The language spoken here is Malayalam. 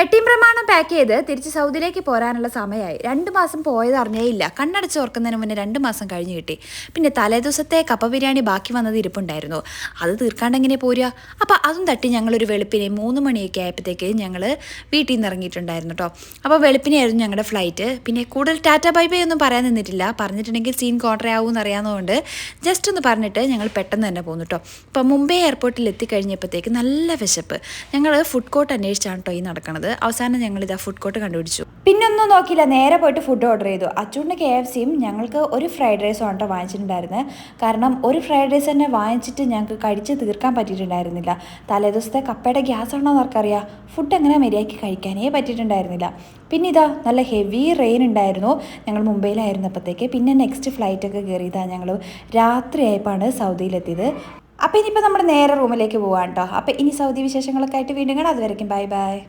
പെട്ടിയും പ്രമാണം പാക്ക് ചെയ്ത് തിരിച്ച് സൗദിയിലേക്ക് പോരാനുള്ള സമയമായി. രണ്ട് മാസം പോയത് അറിഞ്ഞേ ഇല്ല കണ്ണടച്ച് ഓർക്കുന്നതിന് മുന്നേ രണ്ട് മാസം കഴിഞ്ഞ് കിട്ടി. പിന്നെ തലേദിവസത്തെ കപ്പ ബിരിയാണി ബാക്കി വന്നത് ഇരിപ്പുണ്ടായിരുന്നു. അത് തീർക്കാണ്ടെങ്ങനെ പോരുക? അപ്പോൾ അതും തട്ടി ഞങ്ങളൊരു വെളുപ്പിനെ മൂന്ന് മണിയൊക്കെ ആയപ്പോഴത്തേക്ക് ഞങ്ങൾ വീട്ടിൽ നിന്ന് ഇറങ്ങിയിട്ടുണ്ടായിരുന്നു കേട്ടോ അപ്പോൾ വെളുപ്പിനെയായിരുന്നു ഞങ്ങളുടെ ഫ്ലൈറ്റ് പിന്നെ കൂടുതൽ ടാറ്റ ബൈ ബൈ ഒന്നും പറയാൻ നിന്നിട്ടില്ല. പറഞ്ഞിട്ടുണ്ടെങ്കിൽ സീൻ കോൺട്ര ആവും എന്നറിയാവുന്നതുകൊണ്ട് ജസ്റ്റ് ഒന്ന് പറഞ്ഞിട്ട് ഞങ്ങൾ പെട്ടെന്ന് തന്നെ പോന്നു കേട്ടോ അപ്പോൾ മുംബൈ എയർപോർട്ടിൽ എത്തിക്കഴിഞ്ഞപ്പോഴത്തേക്ക് നല്ല വിശപ്പ്. ഞങ്ങൾ ഫുഡ് കോർട്ട് അന്വേഷിച്ചാണ് കേട്ടോ ഈ നടക്കുന്നത് അവസാനം ഞങ്ങൾ ഇതാ ഫുഡ് കോർട്ട് കണ്ടുപിടിച്ചു. പിന്നെ ഒന്നും നോക്കിയില്ല നേരെ പോയിട്ട് ഫുഡ് ഓർഡർ ചെയ്തു. അച്ചുണ്ട് കെ എഫ് സിയും ഞങ്ങൾക്ക് ഒരു ഫ്രൈഡ് റൈസ് കേട്ടോ വാങ്ങിച്ചിട്ടുണ്ടായിരുന്നത് കാരണം ഒരു ഫ്രൈഡ് റൈസ് തന്നെ വാങ്ങിച്ചിട്ട് ഞങ്ങൾക്ക് കഴിച്ച് തീർക്കാൻ പറ്റിയിട്ടുണ്ടായിരുന്നില്ല. തലേദിവസത്തെ കപ്പയുടെ ഗ്യാസ് ആണോ എന്നവർക്കറിയാം ഫുഡ് എങ്ങനെ മര്യാദയ്ക്ക് കഴിക്കാനേ പറ്റിയിട്ടുണ്ടായിരുന്നില്ല. പിന്നെ ഇതാ നല്ല ഹെവി റെയിൻ ഉണ്ടായിരുന്നു. ഞങ്ങൾ മുംബൈയിലായിരുന്നപ്പോഴത്തേക്ക് പിന്നെ നെക്സ്റ്റ് ഫ്ലൈറ്റൊക്കെ കയറിയതാണ് ഞങ്ങൾ രാത്രിയായപ്പോഴാണ് സൗദിയിലെത്തിയത്. അപ്പോൾ ഇനിയിപ്പോൾ നമ്മുടെ നേരെ റൂമിലേക്ക് പോകാം കേട്ടോ അപ്പോൾ ഇനി സൗദി വിശേഷങ്ങളൊക്കെ ആയിട്ട് വീണ്ടും കാണാം. അതുവരയ്ക്കും ബൈ ബൈ